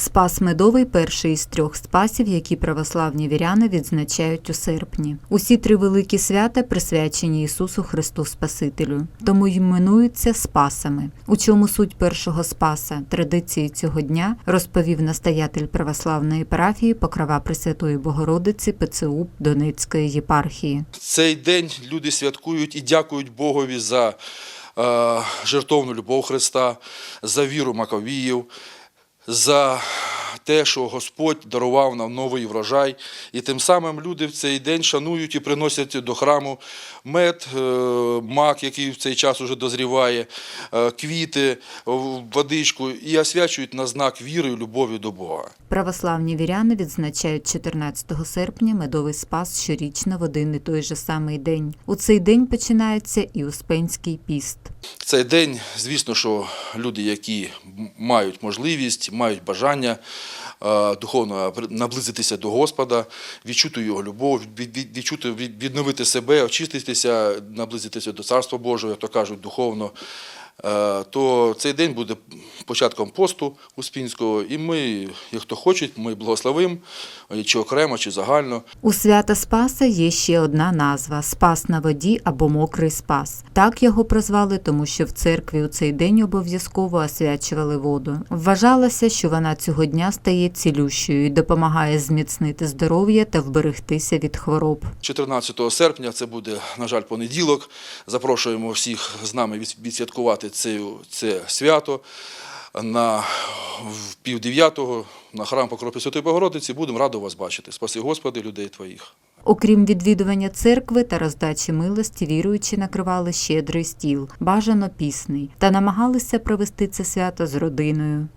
Спас медовий перший із трьох спасів, які православні віряни відзначають у серпні. Усі три великі свята присвячені Ісусу Христу Спасителю, тому й іменуються спасами. У чому суть першого спаса традиції цього дня розповів настоятель православної парафії Покрова Пресвятої Богородиці ПЦУ Донецької єпархії. Цей день люди святкують і дякують Богові за е, жертовну любов Христа, за віру Маковіїв, за те, що Господь дарував нам новий врожай. І тим самим люди в цей день шанують і приносять до храму мед, е, мак, який в цей час уже дозріває, е, квіти, водичку, і освячують на знак віри і любові до Бога. Православні віряни відзначають 14 серпня медовий спас щорічно в один і той же самий день. У цей день починається і Успенський піст. Цей день, звісно, що люди, які мають можливість, мають бажання духовно наблизитися до Господа, відчути його любов, від- від- відчути, відновити себе, очиститися, наблизитися до Царства Божого, як то кажуть, духовно. е, То цей день буде початком посту Успінського, і ми, як хто хоче, ми благословимо, чи окремо, чи загально. У свята Спаса є ще одна назва спас на воді або мокрий спас. Так його прозвали, тому що в церкві у цей день обов'язково освячували воду. Вважалося, що вона цього дня стає цілющою і допомагає зміцнити здоров'я та вберегтися від хвороб. 14 серпня це буде, на жаль, понеділок. Запрошуємо всіх з нами відсвяткувати це, це свято. На в пів дев'ятого на храм Покропи Святої Богородиці будемо радо вас бачити. Спаси Господи, людей Твоїх. Окрім відвідування церкви та роздачі милості, віруючі накривали щедрий стіл, бажано пісний, та намагалися провести це свято з родиною.